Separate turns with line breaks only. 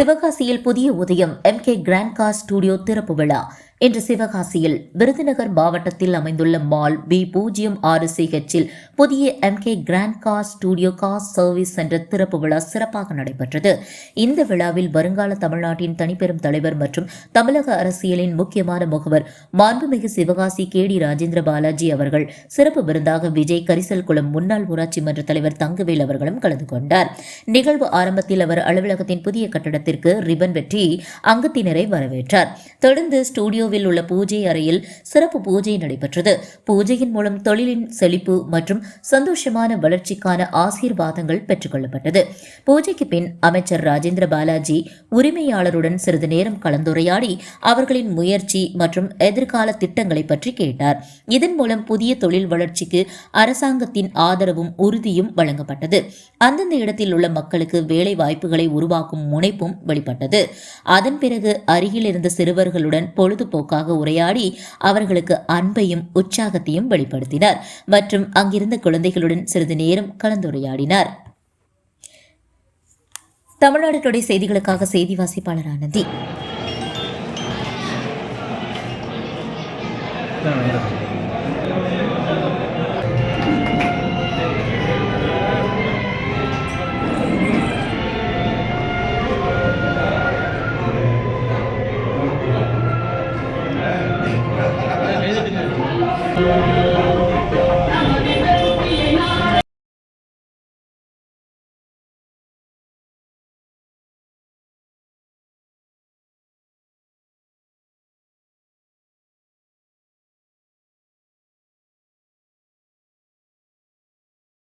சிவகாசியில் புதிய உதயம் M K grand car studio திறப்பு விழா. இன்று சிவகாசியில் விருதுநகர் மாவட்டத்தில் அமைந்துள்ள மால் பி பூஜ்ஜியம் ஆறு சிஹெச்சில் புதிய M K grand car studio car service என்ற திறப்பு விழா சிறப்பாக நடைபெற்றது. இந்த விழாவில் வருங்கால தமிழ்நாட்டின் தனிப்பெரும் தலைவர் மற்றும் தமிழக அரசியலின் முக்கியமான முகவர் மாண்புமிகு சிவகாசி கே டி ராஜேந்திர பாலாஜி அவர்கள் சிறப்பு விருந்தாக விஜய் கரிசல் குளம் முன்னாள் ஊராட்சி மன்ற தலைவர் தங்கவேல் அவர்களும் கலந்து கொண்டார். நிகழ்வு ஆரம்பத்தில் அவர் அலுவலகத்தின் புதிய கட்டடத்திற்கு ரிபன் வெட்டி அங்கத்தினரை வரவேற்றார். தொடர்ந்து ஸ்டுடியோ ஸ்டுடியோவில் உள்ள பூஜை அறையில் சிறப்பு பூஜை நடைபெற்றது. பூஜையின் மூலம் தொழிலின் செழிப்பு மற்றும் சந்தோஷமான வளர்ச்சிக்கான ஆசீர்வாதங்கள் பெற்றுக்கொள்ளப்பட்டது. பூஜைக்கு பின் அமைச்சர் ராஜேந்திர பாலாஜி உரிமையாளருடன் சிறிது நேரம் கலந்துரையாடி அவர்களின் முயற்சி மற்றும் எதிர்கால திட்டங்களை பற்றி கேட்டார். இதன் மூலம் புதிய தொழில் வளர்ச்சிக்கு அரசாங்கத்தின் ஆதரவும் உறுதியும் வழங்கப்பட்டது. அந்தந்த இடத்தில் உள்ள மக்களுக்கு வேலை வாய்ப்புகளை உருவாக்கும் முனைப்பும் வெளிப்பட்டது. அதன் பிறகு அருகில் இருந்த சிறுவர்களுடன் பொழுதுபோக்கு பொழுதுபோக்காக உரையாடி அவர்களுக்கு அன்பையும் உற்சாகத்தையும் வெளிப்படுத்தினார் மற்றும் அங்கிருந்த குழந்தைகளுடன் சிறிது நேரம் கலந்துரையாடினார். தமிழ்நாடு டுடே செய்திகளுக்காக செய்தி வாசிப்பாளர் ஆனந்தி
Thank you.